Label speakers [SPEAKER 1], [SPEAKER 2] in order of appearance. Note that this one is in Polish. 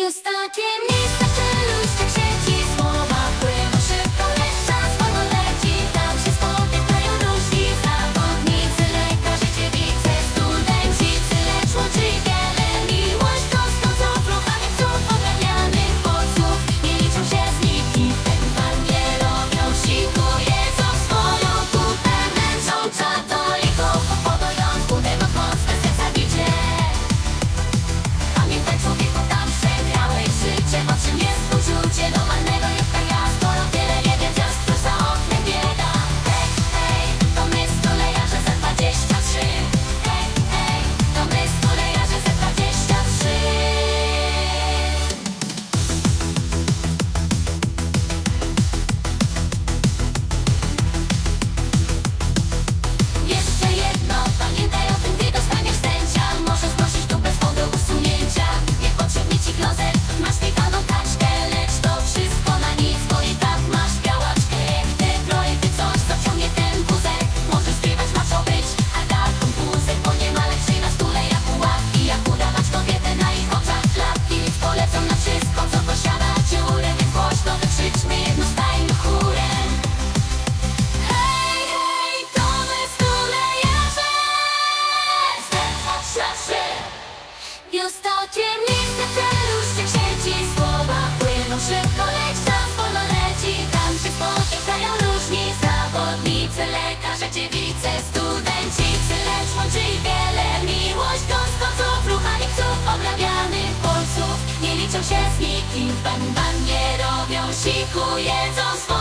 [SPEAKER 1] І остатнє місце I ostatnie miejsce w czeluście księci Słowa płyną szybko, lecz czas wolno leci. Tam się spotykają różni zawodnicy Lekarze, dziewice, studencicy Lecz łączy wiele miłość Goskoców, ruchaniców, obrabianych polców Nie liczą się z nikim, ban, ban Nie robią siku, jedzą swoje